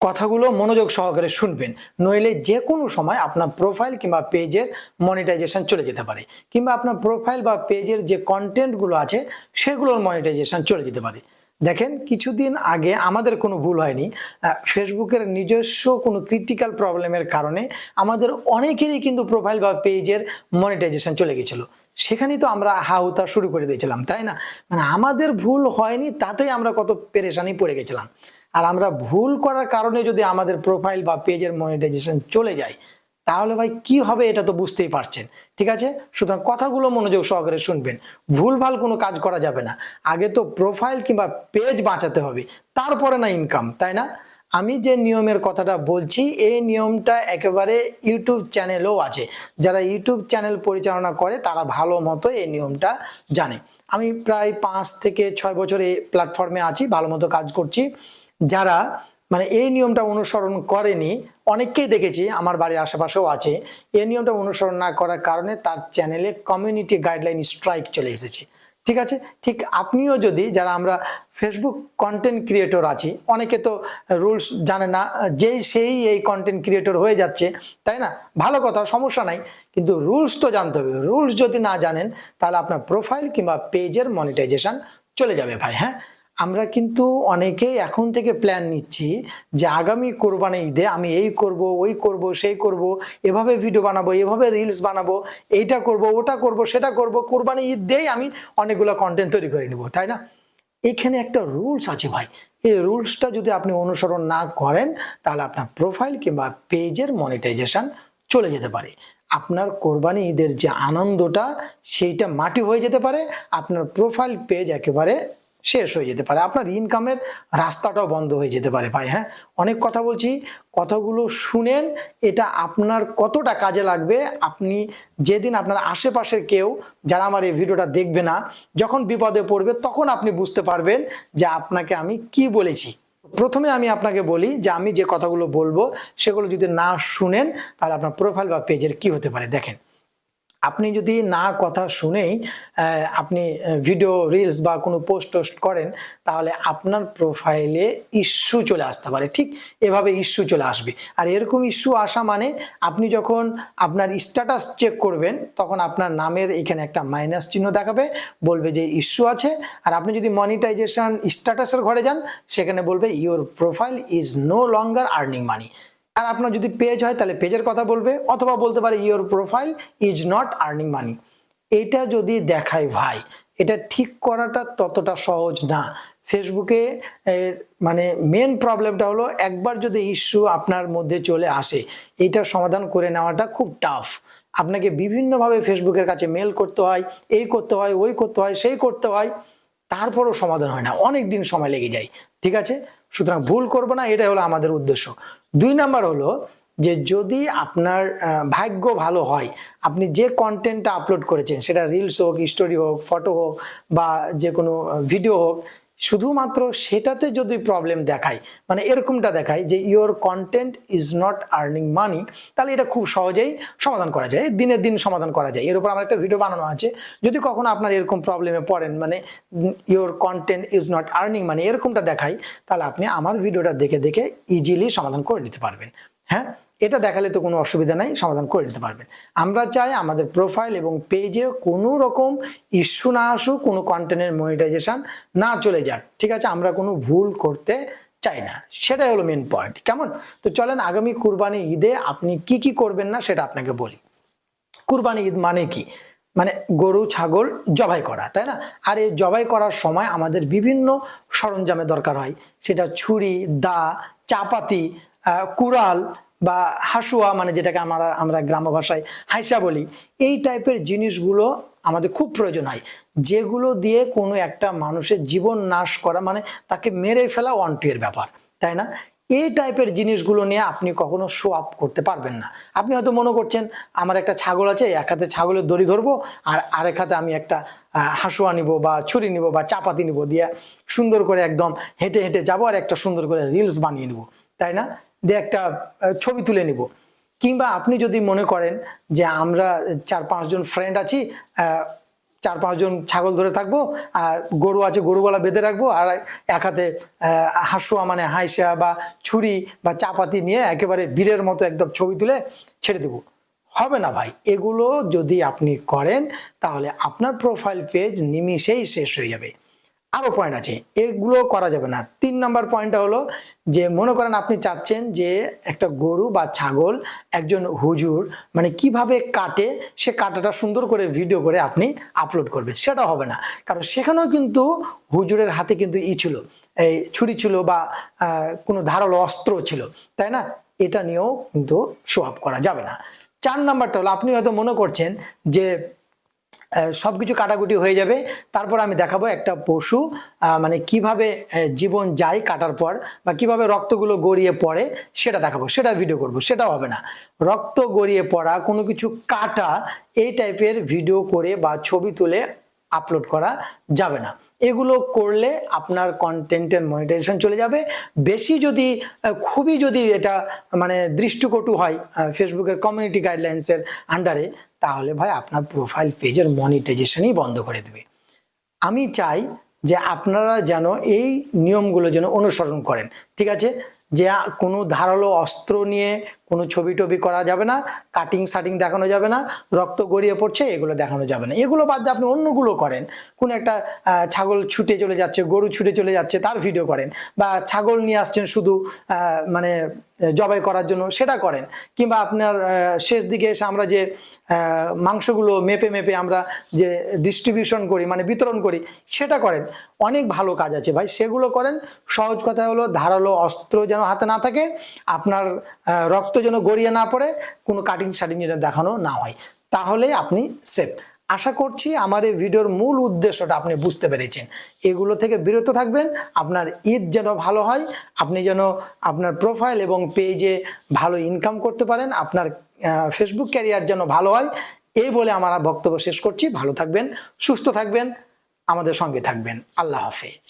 কথাগুলো মনোযোগ সহকারে শুনবেন। নইলে যে কোনো সময় আপনার প্রোফাইল কিংবা পেজের মনিটাইজেশন চলে যেতে পারে। কিংবা আপনার প্রোফাইল বা পেজের যে কন্টেন্টগুলো আছে, সেগুলোর মনিটাইজেশন চলে যেতে পারে। দেখেন, কিছুদিন আগে আমাদের কোনো ভুল হয়নি। ফেসবুকের নিজস্ব কোনো ক্রিটিক্যাল প্রবলেমের কারণে আমাদের অনেকেরই কিন্তু প্রোফাইল বা পেজের মনিটাইজেশন চলে গেছিল। সেখানেই তো আমরা হাউতা শুরু করে দিয়েছিলাম, তাই না? মানে আমাদের ভুল হয়নি, তাতেই আমরা কত পেরেশানি পড়ে গেছিলাম। আর আমরা ভুল করার কারণে যদি আমাদের প্রোফাইল বা পেজের মনিটাইজেশন চলে যায়, তাহলে ভাই কি হবে এটা তো বুঝতেই পারছেন, ঠিক আছে? সুতরাং কথাগুলো মনোযোগ সহকারে শুনবেন ভুলভাল কোনো কাজ করা যাবে না। আগে তো প্রোফাইল কিংবা পেজ বাঁচাতে হবে, তারপরে না ইনকাম তাই না? আমি যে নিয়মের কথাটা বলছি, এই নিয়মটা একেবারে ইউটিউব চ্যানেলেও আছে। যারা ইউটিউব চ্যানেল পরিচালনা করে, তারা ভালো মতো এই নিয়মটা জানে। আমি প্রায় পাঁচ থেকে ছয় বছর এই প্ল্যাটফর্মে আছি, ভালো মতো কাজ করছি। যারা মানে এই নিয়মটা অনুসরণ করেনি, অনেককেই দেখেছি, আমার বাড়ির আশেপাশেও আছে। এই নিয়মটা অনুসরণ না করার কারণে তার চ্যানেলে কমিউনিটি গাইডলাইন স্ট্রাইক চলে এসেছে। ঠিক আছে? ঠিক আপনিও যদি যারা আমরা ফেসবুক কন্টেন্ট ক্রিয়েটর আছি, অনেকে তো রুলস জানে না, যেই সেই এই কন্টেন্ট ক্রিয়েটর হয়ে যাচ্ছে, তাই না? ভালো কথা, সমস্যা নাই। কিন্তু রুলস তো জানতে হবে। রুলস যদি না জানেন, তাহলে আপনার প্রোফাইল কিংবা পেজের মনিটাইজেশন চলে যাবে ভাই হ্যাঁ? আমরা কিন্তু অনেকেই এখন থেকে প্ল্যান নিচ্ছি যে আগামী কোরবানি ঈদে আমি এই করব, ওই করব, সেই করব, এভাবে ভিডিও বানাবো, এভাবে রিলস বানাবো, এইটা করব, ওটা করব, সেটা করব, কোরবানি ঈদ দিয়েই আমি অনেকগুলো কন্টেন্ট তৈরি করে নেব, তাই না? এখানে একটা রুলস আছে ভাই, এই রুলসটা যদি আপনি অনুসরণ না করেন, তাহলে আপনার প্রোফাইল কিংবা পেজের মনিটাইজেশন চলে যেতে পারে। আপনার কোরবানি ঈদের যে আনন্দটা, সেইটা মাটি হয়ে যেতে পারে, আপনার প্রোফাইল পেজ একেবারে শেষ হয়ে যেতে পারে। আপনার ইনকামের রাস্তাটাও বন্ধ হয়ে যেতে পারে ভাই হ্যাঁ? অনেক কথা বলছি, কথাগুলো শুনেন, এটা আপনার কতটা কাজে লাগবে? আপনি যেদিন আপনার আশেপাশের কেউ যারা আমার এই ভিডিওটা দেখবে না, যখন বিপদে পড়বে, তখন আপনি বুঝতে পারবেন যে আপনাকে আমি কি বলেছি। প্রথমে আমি আপনাকে বলি যে আমি যে কথাগুলো বলব, সেগুলো যদি না শুনেন, তাহলে আপনার প্রোফাইল বা পেজের কি হতে পারে? দেখেন। আপনি যদি না কথা শুনেই আপনি ভিডিও রিলস বা কোনো পোস্ট টোস্ট করেন, তাহলে আপনার প্রোফাইলে ইস্যু চলে আসতে পারে। ঠিক এভাবে ইস্যু চলে আসবে। আর এরকম ইস্যু আসা মানে আপনি যখন আপনার স্ট্যাটাস চেক করবেন, তখন আপনার নামের এখানে একটা মাইনাস চিহ্ন দেখাবে, বলবে যে ইস্যু আছে। আর আপনি যদি মনিটাইজেশন স্ট্যাটাসের ঘরে যান, সেখানে বলবে your profile is no longer earning money আর আপনার যদি পেজ হয়, তাহলে পেজের কথা বলবে, অথবা বলতে পারে your profile is not earning money এটা যদি দেখায়, ভাই, এটা ঠিক করাটা ততটা সহজ না। ফেসবুকে মানে মেন প্রবলেমটা হলো, একবার যদি ইস্যু আপনার মধ্যে চলে আসে এইটার সমাধান করে নেওয়াটা খুব টাফ আপনাকে বিভিন্নভাবে ফেসবুকের কাছে মেল করতে হয়, এই করতে হয়, ওই করতে হয়, সেই করতে হয়, তারপরও সমাধান হয় না। অনেক দিন সময় লেগে যায়। ঠিক আছে? সুতরাং ভুল করব না, এটাই হলো আমাদের উদ্দেশ্য। দুই নাম্বার হলো যে যদি আপনার ভাগ্য ভালো হয়, আপনি যে কন্টেন্টটা আপলোড করেছেন, সেটা রিলস হোক স্টোরি হোক ফটো হোক বা যে কোনো ভিডিও হোক শুধুমাত্র সেটাতে যদি প্রবলেম দেখায় মানে এরকমটা দেখায় যে your content is not earning money তাহলে এটা খুব সহজেই সমাধান করা যায়, দিনের দিন সমাধান করা যায়। এর উপর আমার একটা ভিডিও বানানো আছে। যদি কখনো আপনার এরকম প্রবলেমে পড়েন মানে your content is not earning money এরকমটা দেখায়, তাহলে আপনি আমার ভিডিওটা দেখে দেখে ইজিলি সমাধান করে নিতে পারবেন। হ্যাঁ? এটা দেখালে তো কোনো অসুবিধা নাই, সমাধান করে নিতে পারবেন আমরা চাই আমাদের প্রোফাইল এবং পেজে কোনো রকম ইস্যু না আসুক, কোনো কন্টেন্টের মনিটাইজেশন না চলে যাক, ঠিক আছে? আমরা কোনো ভুল করতে চাই না, সেটাই হলো মেন পয়েন্ট কেমন? তো চলেন আগামী কুরবানি ঈদে আপনি কি কি করবেন না সেটা আপনাকে বলি। কুরবানি ঈদ মানে কি? মানে গরু, ছাগল জবাই করা, তাই না? আর এই জবাই করার সময় আমাদের বিভিন্ন সরঞ্জামের দরকার হয়, সেটা ছুরি, দা, চাপাতি কুড়াল বা হাসুয়া মানে যেটাকে আমরা আমরা গ্রাম্য ভাষায় হাইসা বলি, এই টাইপের জিনিসগুলো আমাদের খুব প্রয়োজন হয়। যেগুলো দিয়ে কোনো একটা মানুষের জীবন নাশ করা মানে তাকে মেরে ফেলা ওয়ান টু এর ব্যাপার, তাই না? এই টাইপের জিনিসগুলো নিয়ে আপনি কখনো শো আপ করতে পারবেন না। আপনি হয়তো মনে করছেন, আমার একটা ছাগল আছে, এক হাতে ছাগলের দড়ি ধরবো আর আরেক হাতে আমি একটা হাসুয়া নিব বা ছুরি নিব বা চাপাতি নিব দিয়ে সুন্দর করে একদম হেঁটে হেঁটে যাব আর একটা সুন্দর করে রিলস বানিয়ে নিব, তাই না? দিয়ে একটা ছবি তুলে নিব। কিংবা আপনি যদি মনে করেন যে আমরা চার পাঁচজন ফ্রেন্ড আছি চার পাঁচজন ছাগল ধরে থাকব, আর গরু আছে, গরু গলা বেঁধে রাখব, আর এক হাতে হাসুয়া মানে হাইসা বা ছুরি বা চাপাতি নিয়ে একেবারে বীরের মতো একদম ছবি তুলে ছেড়ে দেবো। হবে না ভাই, এগুলো যদি আপনি করেন, তাহলে আপনার প্রোফাইল পেজ নিমিষেই শেষ হয়ে যাবে। আরও পয়েন্ট আছে। এগুলো করা যাবে না। তিন নাম্বার পয়েন্টটা হলো যে, মনে করেন আপনি চাচ্ছেন যে, একটা গরু বা ছাগল একজন হুজুর মানে কীভাবে কাটে, সে কাটাটা সুন্দর করে ভিডিও করে আপনি আপলোড করবেন। সেটা হবে না। কারণ সেখানেও কিন্তু হুজুরের হাতে কিন্তু ই ছিল। এই ছুরি ছিল বা কোনো ধারালো অস্ত্র ছিল। তাই না? এটা নিয়েও কিন্তু শো করা যাবে না। চার নাম্বারটা হলো, আপনি হয়তো মনে করছেন যে সব কিছু কাটাকুটি হয়ে যাবে। তারপর আমি দেখাবো একটা পশু মানে কীভাবে জীবন যায় কাটার পর বা কীভাবে রক্তগুলো গড়িয়ে পড়ে সেটা দেখাবো, সেটা ভিডিও করব, সেটাও হবে না। রক্ত গড়িয়ে পড়া, কোনো কিছু কাটা, এই টাইপের ভিডিও করে বা ছবি তুলে আপলোড করা যাবে না। এগুলো করলে আপনার কন্টেন্টের মনিটাইজেশন চলে যাবে। বেশি যদি খুবই যদি এটা মানে দৃষ্টিকটু হয় ফেসবুকের কমিউনিটি গাইডলাইন্সের আন্ডারে তাহলে ভাই আপনার প্রোফাইল পেজের মনিটাইজেশনই বন্ধ করে দেবে। আমি চাই যে আপনারা যেন এই নিয়মগুলো যেন অনুসরণ করেন। ঠিক আছে? যে কোনো ধারালো অস্ত্র নিয়ে কোনো ছবি টবি করা যাবে না কাটিং সাটিং দেখানো যাবে না, রক্ত গড়িয়ে পড়ছে, এগুলো দেখানো যাবে না। এগুলো বাদ দিয়ে আপনি অন্যগুলো করেন। কোনো একটা ছাগল ছুটে চলে যাচ্ছে, গরু ছুটে চলে যাচ্ছে, তার ভিডিও করেন। বা ছাগল নিয়ে আসছেন শুধু মানে জবাই করার জন্য, সেটা করেন। কিংবা আপনার শেষ দিকে এসে আমরা যে মাংসগুলো মেপে মেপে আমরা যে ডিস্ট্রিবিউশন করি মানে বিতরণ করি, সেটা করেন। অনেক ভালো কাজ আছে ভাই, সেগুলো করেন। সহজ কথা হলো, ধারালো অস্ত্র যেন হাতে না থাকে, আপনার রক্ত যেন গড়িয়ে না পড়ে, কোনো কাটিং শাটিং যেন দেখানো না হয়। তাহলে আপনি সেফ আশা করছি আমার এই ভিডিওর মূল উদ্দেশ্যটা আপনি বুঝতে পেরেছেন। এগুলো থেকে বিরত থাকবেন, আপনার ঈদ যেন ভালো হয়, আপনি যেন আপনার প্রোফাইল এবং পেজে ভালো ইনকাম করতে পারেন, আপনার ফেসবুক ক্যারিয়ার যেন ভালো হয়, এই বলে আমার বক্তব্য শেষ করছি। ভালো থাকবেন, সুস্থ থাকবেন, আমাদের সঙ্গে থাকবেন। আল্লাহ হাফেজ।